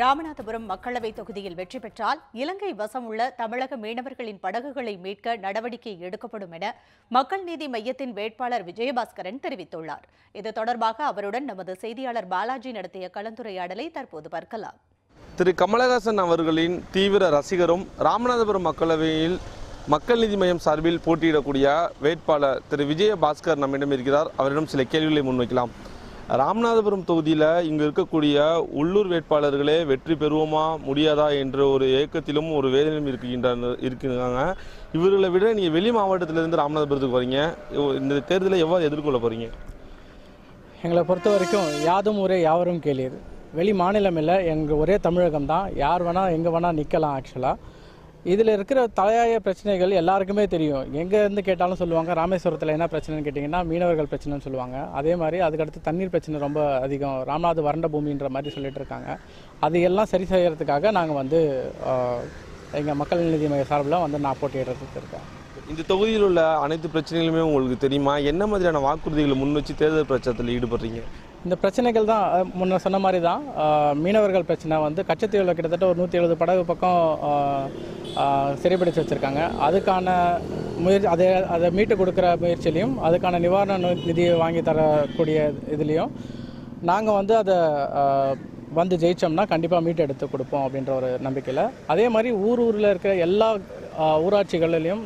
ராமநாதபுரம் மக்களவை தொகுதியில் வெற்றி பெற்றால் இலங்கை வசம் உள்ள தமிழக மீனவர்களின் படகுகளை மீட்க நடவடிக்கை எடுக்கப்படும் என மக்கள் நீதி மையத்தின் வேட்பாளர் விஜயபாஸ்கரன் தெரிவித்துள்ளார். இது தொடர்பாக அவருடன் நமது செய்தியாளர் பாலாஜி நடத்திய கலந்துரையாடலை தற்போது பார்க்கலாம். திரு. கமலஹாசன் அவர்களின் தீவிர ரசிகரும் ராமநாதபுரம் மக்களவையில் மக்கள் நீதி மையம் சார்பில் போட்டியிடக்கூடிய வேட்பாளர் திரு. விஜயபாஸ்கர் நம்மிடம் இருக்கிறார். அவரிடம் சில கேள்விகளை முன்வைக்கலாம். ராமநாதபுரம் தொகுதியில் இங்கு இருக்கக்கூடிய உள்ளூர் வேட்பாளர்களே வெற்றி பெறுவோமா முடியாதா என்ற ஒரு ஏக்கத்திலும் ஒரு வேதனையும் இருக்கின்ற இருக்கிறாங்க இவர்களை விட நீங்கள் வெளி மாவட்டத்திலிருந்து ராமநாதபுரத்துக்கு வரீங்க இந்த தேர்தலை எவ்வாறு எதிர்கொள்ள போகிறீங்க எங்களை பொறுத்த வரைக்கும் யாதும் ஊரே யாவரும் கேளீர் வெளி மாநிலம் இல்லை எங்கள் ஒரே தமிழகம் தான் யார் வேணால் எங்கே வேணால் நிற்கலாம் ஆக்சுவலாக இதில் இருக்கிற தலையாய பிரச்சனைகள் எல்லாருக்குமே தெரியும். எங்கேருந்து கேட்டாலும் சொல்லுவாங்க ராமேஸ்வரத்தில் என்ன பிரச்சனைன்னு கேட்டிங்கன்னா மீனவர்கள் பிரச்சனைன்னு சொல்லுவாங்க. அதே மாதிரி அதுக்கடுத்து தண்ணீர் பிரச்சனை ரொம்ப அதிகம். ராமநாத வறண்ட பூமின்ற மாதிரி சொல்லிட்டு இருக்காங்க. அது எல்லாம் சரி செய்யறதுக்காக நாங்கள் வந்து எங்கள் மக்கள் நிதி மைய சார்பில் வந்து நான் போட்டியிடுறதுக்கு இருக்கேன். இந்த தொகுதியில் உள்ள அனைத்து பிரச்சனைகளுமே உங்களுக்கு தெரியுமா? என்ன மாதிரியான வாக்குறுதிகளை முன் வச்சு தேர்தல் பிரச்சாரத்தில் ஈடுபடுறீங்க? இந்த பிரச்சனைகள் தான் முன்ன சொன்ன மாதிரி தான். மீனவர்கள் பிரச்சனை வந்து கச்சத்தீவில் கிட்டத்தட்ட ஒரு நூற்றி எழுபது படகு பக்கம் அஹ், சிறைப்பிடிச்சு வச்சுருக்காங்க. அதுக்கான முயற்சி அதை அதை மீட்டு கொடுக்குற முயற்சியிலையும் அதுக்கான நிவாரண நிதியை வாங்கி தரக்கூடிய இதுலேயும் நாங்கள் வந்து அதை வந்து ஜெயித்தோம்னா கண்டிப்பாக மீட்டு எடுத்து கொடுப்போம் அப்படின்ற ஒரு நம்பிக்கையில். அதே மாதிரி ஊர் ஊரில் இருக்கிற எல்லா ஊராட்சிகளிலையும்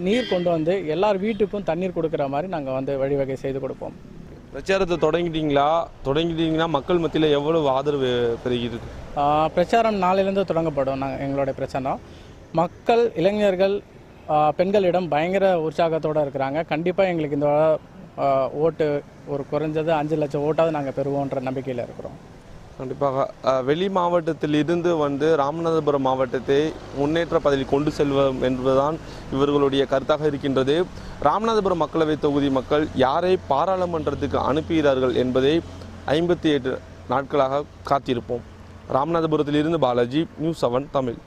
நீர் கொண்டு வந்து எல்லார் வீட்டுக்கும் தண்ணீர் கொடுக்குற மாதிரி நாங்கள் வந்து வழிவகை செய்து கொடுப்போம். பிரச்சாரத்தை தொடங்கிட்டீங்களா? தொடங்கிட்டீங்கன்னா மக்கள் மத்தியில் எவ்வளவு ஆதரவு ஆஹ் பிரச்சாரம் நாளையிலேருந்து தொடங்கப்படும். நாங்கள் எங்களுடைய பிரச்சாரம். மக்கள் இளைஞர்கள் பெண்களிடம் பயங்கர உற்சாகத்தோடு இருக்கிறாங்க. கண்டிப்பாக எங்களுக்கு இந்த ஓட்டு ஒரு குறைஞ்சது அஞ்சு லட்சம் ஓட்டாவது நாங்கள் பெறுவோன்ற நம்பிக்கையில் இருக்கிறோம். கண்டிப்பாக. வெளி மாவட்டத்தில் இருந்து வந்து ராமநாதபுரம் மாவட்டத்தை முன்னேற்ற பதவியில் கொண்டு செல்வோம் என்பதுதான் இவர்களுடைய கருத்தாக இருக்கின்றது. ராமநாதபுரம் மக்களவை தொகுதி மக்கள் யாரை பாராளுமன்றத்துக்கு அனுப்புகிறார்கள் என்பதை ஐம்பத்தி எட்டு நாட்களாக காத்திருப்போம். ராமநாதபுரத்தில் இருந்து பாலாஜி நியூஸ் செவன் தமிழ்.